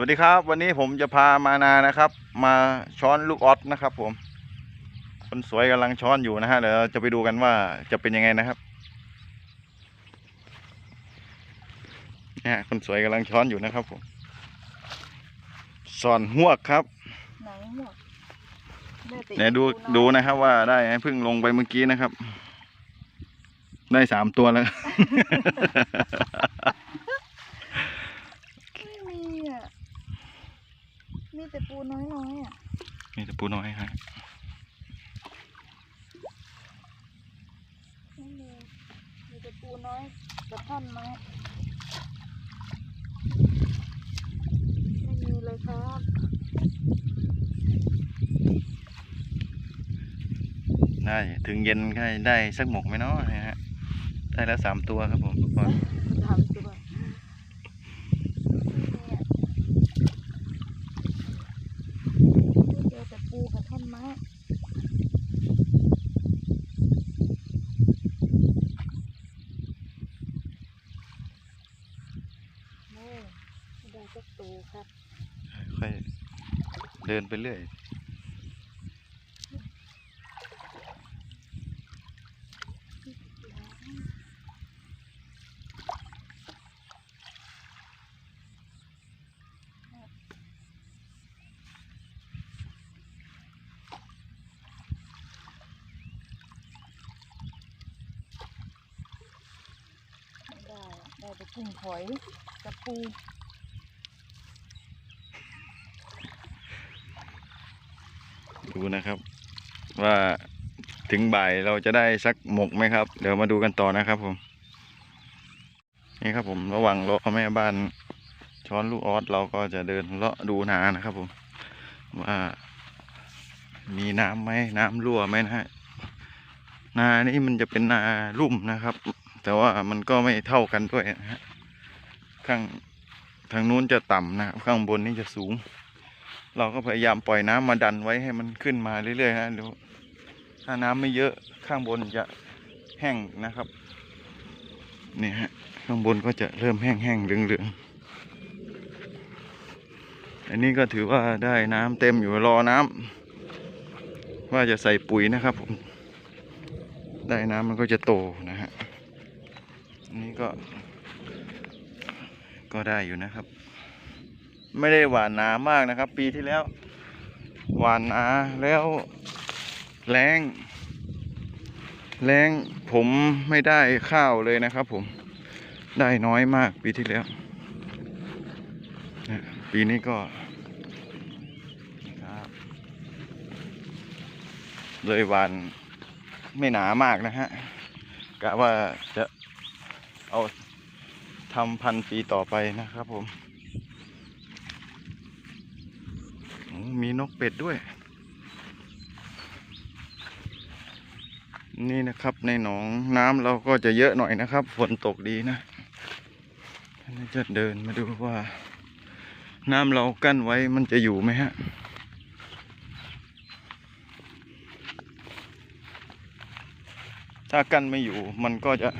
วัสดีครับ วันนี้ผมจะพามานานะครับ มาช้อนลูกออสนะครับ ผม คนสวยกำลังช้อนอยู่นะฮะเดี๋ยวเราจะไปดูกันว่าจะเป็นยังไงนะครับเนี่ยคนสวยกำลังช้อนอยู่นะครับผมสอนหวกครับไหนหมดได้แต่เนี่ยดูน้อยดูนะครับว่าได้ไหมเพิ่งลงไปเมื่อกี้นะครับ ได้สามตัวแล้ว ไม่มีอะ มีแต่ปูน้อยๆอะ มีแต่ปูน้อยฮะไม่มีมีแต่ปูน้อยกระท่อนไม้ไม่มีเลยครับได้ ถึงเย็นก็ได้สักหมกไหมเนาะนะฮะ ได้แล้วสามตัวครับผมทุกคน ทำตัวเจอแต่ปูกับท่อน ไม้โอ้ได้สักตัวครับ ค่อยเดินไปเรื่อย ไม่ได้ อะได้แต่กุ้งหอยกับปูดูนะครับ ว่าถึงบ่ายเราจะได้สักหมกไหมครับ เดี๋ยวมาดูกันต่อนะครับผมนี่ครับผมระหว่างรอแม่บ้านช้อนลูกออสเราก็จะเดินเลาะดูนานะครับผมว่ามีน้ำไหมน้ำรั่วไหมนะฮะนานี่มันจะเป็นนาลุ่มนะครับ แต่ว่ามันก็ไม่เท่ากันด้วยนะฮะข้างทางนู้นจะต่ำนะครับ ข้างบนนี่จะสูง เราก็พยายามปล่อยน้ำมาดันไว้ให้มันขึ้นมาเรื่อยๆฮะดี๋ยวถ้าน้ำไม่เยอะข้างบนจะแห้งนะครับนี่ฮะข้างบนก็จะเริ่มแห้งๆเหลืองๆอันนี้ก็ถือว่าได้น้ำเต็มอยู่รอน้ำว่าจะใส่ปุ๋ยนะครับผมได้น้ำมันก็จะโตนะฮะ นี้ก็ ก็ได้อยู่นะครับ ไม่ได้หวานหนามากนะครับ ปีที่แล้ว หวานหนาแล้วแรงแรงผมไม่ได้ข้าวเลยนะครับ ผมได้น้อยมากปีที่แล้ว ปีนี้ก็ครับเลยหวานไม่หนามากนะฮะกะว่าจะ เอาทำพันธีต่อไปนะครับผม มีนกเป็ดด้วย นี่นะครับในหนองน้ำเราก็จะเยอะหน่อยนะครับ ฝนตกดีนะอันนี้จะเดินมาดูว่า น้ำเรากั้นไว้มันจะอยู่ไหมฮะถ้ากั้นไม่อยู่มันก็จะ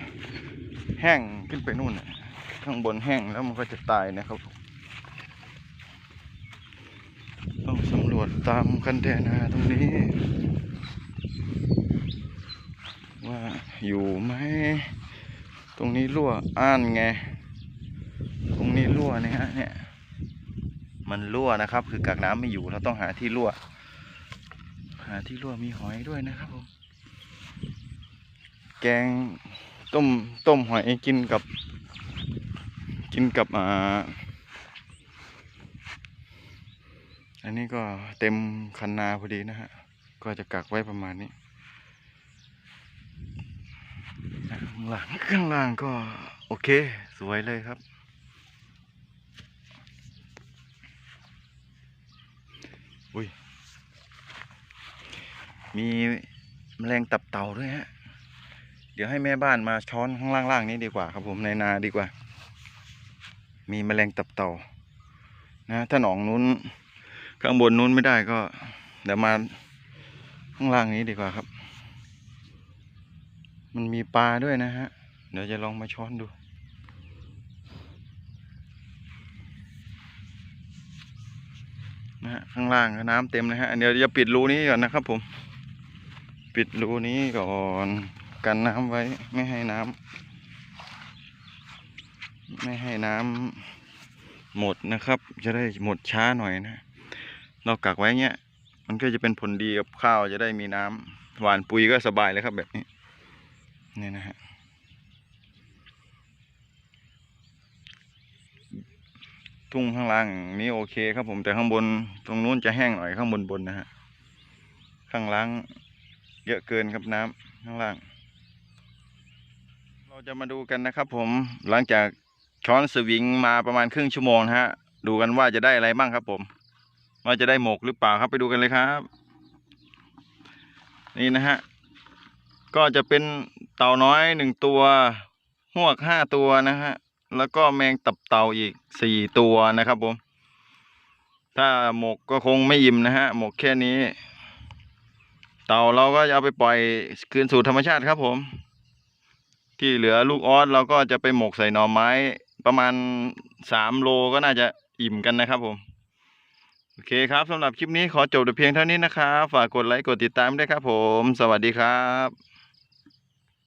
แห้งขึ้นไปนู่นข้างบนแห้งแล้วมันก็จะตายนะครับ ต้องสำรวจตามคันแดนาตรงนี้ ว่าอยู่ไหมตรงนี้รั่วอ่านไง ตรงนี้รั่วเนี่ยฮะเนี่ยมันรั่วนะครับ คือกักน้ำไม่อยู่เราต้องหาที่รั่ว หาที่รั่วมีหอยด้วยนะครับผมแกง ต้มต้มหอยกินกับ กินกับอ่าอันนี้ก็เต็มคันนาพอดีนะฮะ ก็จะกักไว้ประมาณนี้ข้างล่างข้างล่างก็โอเค สวยเลยครับ อุ้ย มีแมลงตับเต่าด้วยฮะ ดี๋ยวให้แม่บ้านมาช้อนข้างล่างๆนี้ดีกว่าครับผมในนาดีกว่า มีแมลงตับเต่า นะ ถ้าหนองนู้นข้างบนนู้นไม่ได้ก็ เดี๋ยวมาข้างล่างนี้ดีกว่าครับ มันมีปลาด้วยนะฮะ เดี๋ยวจะลองมาช้อนดูนะฮะข้างล่างน้ำเต็มเลยฮะเดี๋ยวจะปิดรูนี้ก่อนนะครับผม ปิดรูนี้ก่อน กันน้ำไว้ไม่ให้น้ำไม่ให้น้ำหมดนะครับ จะได้หมดช้าหน่อยนะ เรากักไว้เงี้ย มันก็จะเป็นผลดีกับข้าวจะได้มีน้ำหวานปุ๋ยก็สบายเลยครับแบบนี้นี่นะฮะทุ่งข้างล่างนี้โอเคครับผมแต่ข้างบนตรงนู้นจะแห้งหน่อยข้างบนบนนะฮะข้างล่างเยอะเกินครับน้ำข้างล่าง เราจะมาดูกันนะครับผมหลังจากช้อนสวิงมาประมาณครึ่งชั่วโมงนะฮะ ดูกันว่าจะได้อะไรบ้างครับ ผม ว่าจะได้หมกหรือเปล่าครับไปดูกันเลยครับ นี่นะฮะก็จะเป็นเต่าน้อยหนึ่งตัวหวกห้าตัวนะฮะแล้วก็แมงตับเต่าอีกสี่ตัวนะครับผม ถ้าหมกก็คงไม่อิ่มนะฮะหมกแค่นี้ เต่าเราก็จะเอาไปปล่อยคืนสู่ธรรมชาติครับผม ที่เหลือลูกออสเราก็จะไปหมกใส่หน่อไม้ ประมาณสามโลก็น่าจะอิ่มกันนะครับผมโอเคครับสำหรับคลิปนี้ขอจบแต่เพียงเท่านี้นะครับ ฝากกดไลค์กดติดตามด้วยครับผม สวัสดีครับ